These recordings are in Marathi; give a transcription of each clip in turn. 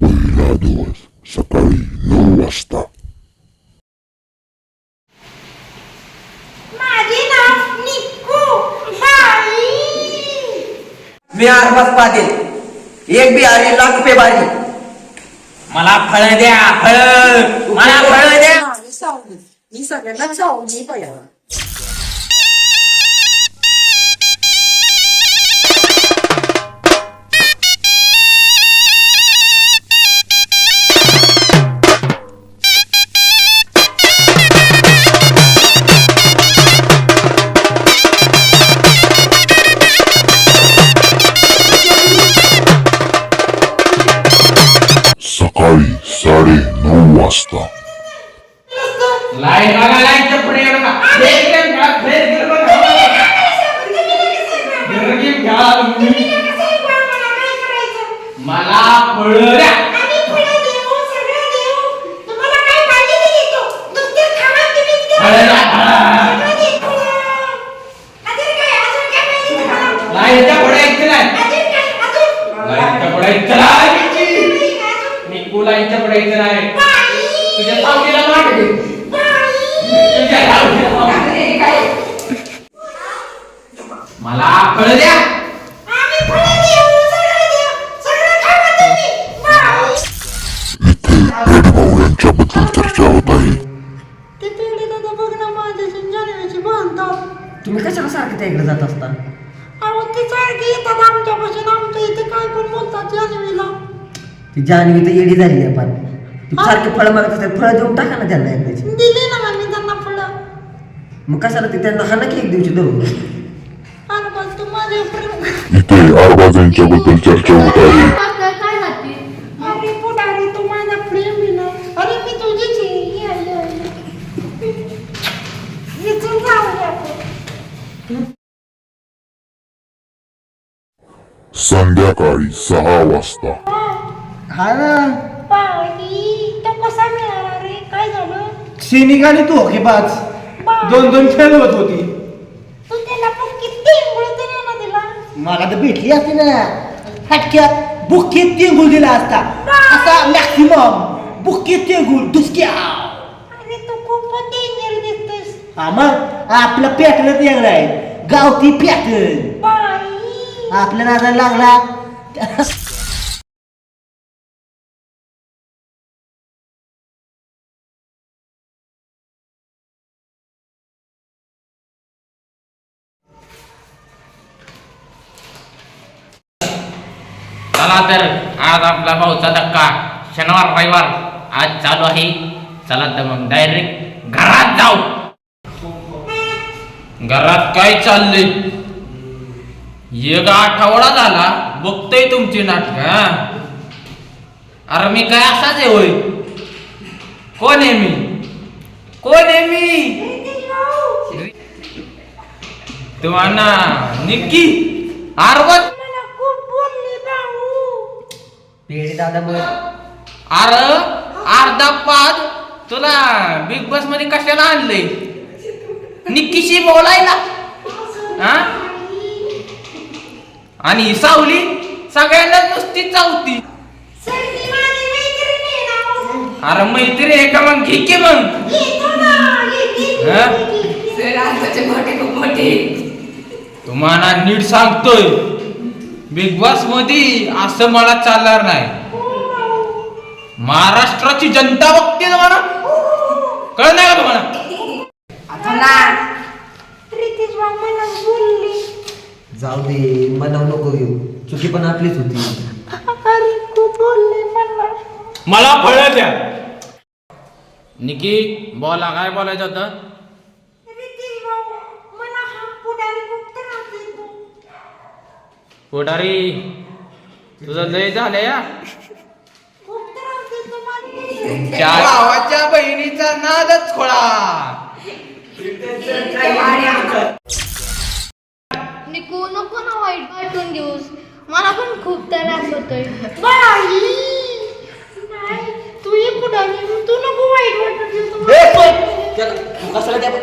पहिला दिवस सकाळी नऊ वाजता मी पाटील. एक बिहारी लाख रुपये बारी. मला फळ द्या फळ. मला फळ द्या. मी सगळ्यांना चावली पाहिजे सकाळी लाइट बघा लाईटच्या पुढे येऊ नका. खेळ खेळ खेळा, खेळ खेळ बघा. घरगी खेळा तुम्ही. मला फळ. लाईटच्या पुढे यायचं नाही लाईटच्या पुढे यायचं नाही निकू लाईटच्या पुढे यायचं नाही तुझ्या सावलीला माठ घे. तुझ्या सावलीला माठ घे. मला फळ द्या. तुम्ही. कशाला सारखं त्या इकडे जात असता? अहो ते सारखे येतात आमच्यापासून. आमच्या इथे काय पण बोलतात जाणवीला ती जान्हवी तर येडी झाली आहे पण. ती सारखे फळं मागत फळं देऊन टाका ना त्यांना एकदाची. दिले ना मग कशाला ते त्यांना हाना की एक दिवशी धरून अरे बस तू माझ्या प्रेम इथे अरबाज यांच्याबद्दल चर्चा होत आहे काय जाते अरे पुढारी तू माझा प्रेम आहे ना अरे मी तुझीच आहे ये, ये, ये. इथून जाऊया आपण. संध्याकाळी सहा वाजता हा ना पाणी तो कसा मिळाला रे काय झालं शी निघाली तू होकेबाज दोन दोन खेळ होत होती. तू त्याला पण किती इंगळत ना दिला. मला तर भेटली असती ना. हटक्यात बुक्कीत तिळगुळ दिला असता. असा मॅक्सिमम बुक्कीत तिळगुळ दुसक्या. अरे तू खूप डेंजर दिसतोस हा मग? आपलं पॅटर्नच वेगळं आहे. गावठी पॅटर्न बाई! आपल्या नादाला लागला. चला तर आज आपला भाऊचा धक्का. शनिवार रविवार आज चालू आहे. चला तर मग डायरेक्ट घरात जाऊ. घरात काय चाललंय? एक आठवडा झाला बघतोय तुमची नाटक अरे मी काय असाच आहे होय? कोण आहे मी? कोण आहे मी? तुम्हाला निक्की आरवत मला खूप बोलले भाऊ दादा मग अरे अर्धा पाद तुला बिग बॉसमध्ये कशाला आणलंय? निक्कीशी बोलायला. हा? आणि ही सावली सगळ्यांना नुसती चावती. अरे मैत्री आहे का मग? घे की मग. तुम्हाला नीट सांगतोय. बिग बॉसमध्ये असं मला चालणार नाही. महाराष्ट्राची जनता बघते ना म्हणा कळ नाही का तुम्हाला? मला बोलली. जाऊ दे मला नको येऊ. चुकी पण आपलीच होती. अरे खूप बोलले मला. मला फळ द्या. निकी बोला काय बोलायचं होतं प्रीतीश भाऊ मला हा पुढारी खूप त्रास देतो पुढारी तुझं लय झालंय या. चार भावाच्या बहिणीचा नादच खोळा. निकू नको ना वाईट वाटून दिवस मला पण खूप त्रास होतोय. नाही तू ये तू नको वाईट तू. कशाला त्या बाई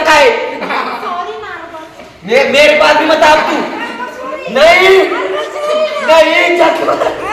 तेरे को कितनी बार कहा है सॉरी नारबल मे, मेरे पास भी मत आ अब तू नहीं नहीं जाके मत